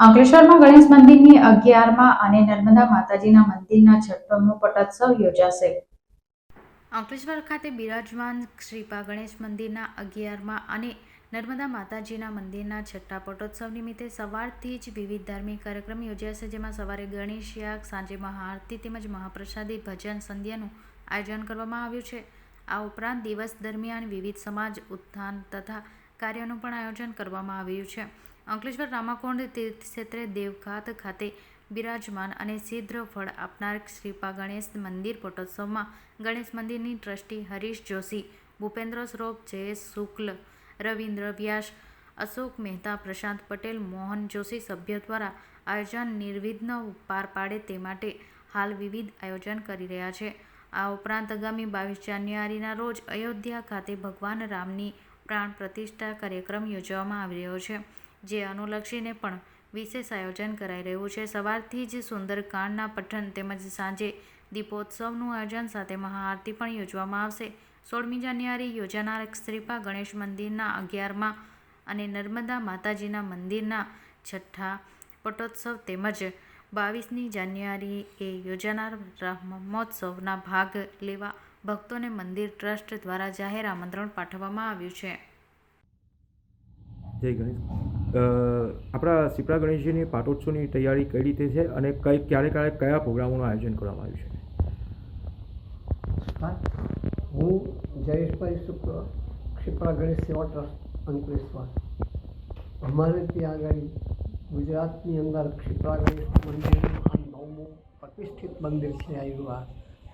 અંકલેશ્વરમાં ગણેશ મંદિરની અગિયારમાં અને નર્મદા માતાજીના મંદિરના છઠ્ઠમનો પટોત્સવ યોજાશે. અંકલેશ્વર ખાતે બિરાજમાન શ્રીપા ગણેશ મંદિરના અગિયારમાં અને નર્મદા માતાજીના મંદિરના છઠ્ઠા પટોત્સવ નિમિત્તે સવારથી જ વિવિધ ધાર્મિક કાર્યક્રમ યોજાશે, જેમાં સવારે ગણેશ યાગ, સાંજે મહાઆરતી તેમજ મહાપ્રસાદી ભજન સંધ્યાનું આયોજન કરવામાં આવ્યું છે. આ ઉપરાંત દિવસ દરમિયાન વિવિધ સમાજ ઉત્થાન તથા કાર્યનું પણ આયોજન કરવામાં આવ્યું છે. અંકલેશ્વર રામાકોંડ તીર્થક્ષેત્રે દેવઘાત ખાતે બિરાજમાન અને સિદ્ધ ફળ આપનાર શ્રીપા ગણેશ મંદિર પટોત્સવમાં ગણેશ મંદિરની ટ્રસ્ટી હરીશ જોશી, ભૂપેન્દ્ર સ્વરૂપ જયેશ શુક્લ, રવિન્દ્ર વ્યાસ, અશોક મહેતા, પ્રશાંત પટેલ, મોહન જોશી સભ્ય દ્વારા આયોજન નિર્વિઘ્ન પાર પાડે તે માટે હાલ વિવિધ આયોજન કરી રહ્યા છે. આ ઉપરાંત આગામી બાવીસ જાન્યુઆરીના રોજ અયોધ્યા ખાતે ભગવાન રામની પ્રાણ પ્રતિષ્ઠા કાર્યક્રમ યોજવામાં આવી રહ્યો છે. જે અનુલક્ષીને પણ વિશેષ આયોજન કરાઈ રહ્યું છે. સવારથી જ સુંદરકાંડના પઠન તેમજ સાંજે દીપોત્સવનું આયોજન સાથે મહાઆરતી પણ યોજવામાં આવશે. સોળમી જાન્યુઆરી યોજાનાર શ્રીપા ગણેશ મંદિરના અગિયારમાં અને નર્મદા માતાજીના મંદિરના છઠ્ઠા પટોત્સવ તેમજ બાવીસમી જાન્યુઆરીએ યોજાનાર બ્રહ્મોત્સવના ભાગ લેવા ભક્તોને મંદિર ટ્રસ્ટ દ્વારા જાહેર આમંત્રણ પાઠવવામાં આવ્યું છે. જય ગણેશ. આપણા સિપ્રા ગણેશજીની પાટોત્સવની તૈયારી કઈ રીતે છે અને કઈ, ક્યારે ક્યારે કયા પ્રોગ્રામોનું આયોજન કરવામાં આવ્યું છે? હા જયેશભાઈ શુક્લ ક્ષિપ્રા ગણેશ સેવા ટ્રસ્ટ, અંકલેશ્વર. અમારે ત્યાં આગળ ગુજરાતની અંદર ક્ષિપ્રા ગણેશ મંદિરનું નવમું પ્રતિષ્ઠિત મંદિર છે આવ્યું આ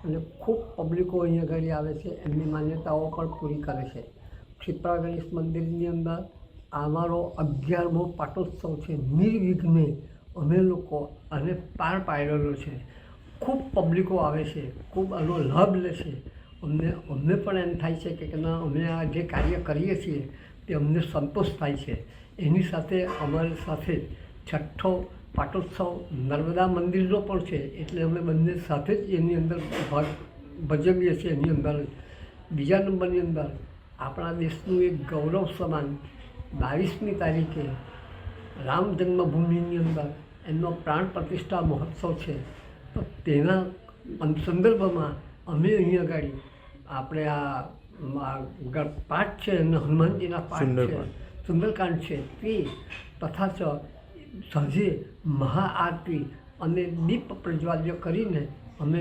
અને ખૂબ પબ્લિકો અહીંયા આગળ આવે છે, એમની માન્યતાઓ પણ પૂરી કરે છે. ક્ષિપ્રા ગણેશ મંદિરની અંદર અમારો અગિયારમો પાટોત્સવ છે. નિર્વિઘ્ને અમે લોકો આને પાર પાડેલો છે. ખૂબ પબ્લિકો આવે છે. ખૂબ આનો લાભ લે છે. અમને અમને પણ એમ થાય છે કે કે ના, અમે આ જે કાર્ય કરીએ છીએ તે અમને સંતોષ થાય છે. એની સાથે અમારી સાથે છઠ્ઠો પાટોત્સવ નર્મદા મંદિરનો પણ છે. એટલે અમે બંને સાથે જ એની અંદર ભાગ ભજવીએ છીએ. એની અંદર, બીજા નંબરની અંદર આપણા દેશનું એક ગૌરવ સમાન બાવીસમી તારીખે રામ જન્મભૂમિની અંદર એમનો પ્રાણ પ્રતિષ્ઠા મહોત્સવ છે. તો તેના સંદર્ભમાં અમે અહીંયા આગળ આપણે આ પાઠ છે અને હનુમાનજીના પાઠ છે. સુંદરકાંડ. છે. તે તથા ચ સાંજે મહાઆરતી અને દીપ પ્રજ્વાલ્ય કરીને અમે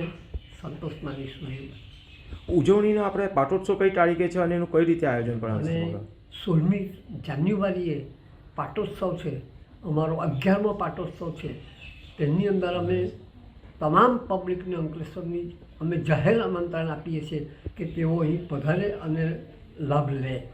સંતોષ માનીશું. ઉજવણીનો આપણે પાટોત્સવ કઈ તારીખે છે અને એનું કઈ રીતે આયોજન પણ અને સોળમી જાન્યુઆરીએ પાટોત્સવ છે. અમારો અગિયારમો પાટોત્સવ છે. તેની અંદર અમે તમામ પબ્લિકને અંકલેશ્વરની અમે જાહેર આમંત્રણ આપીએ છીએ કે તેઓ અહીં પધારે અને લાભ લે.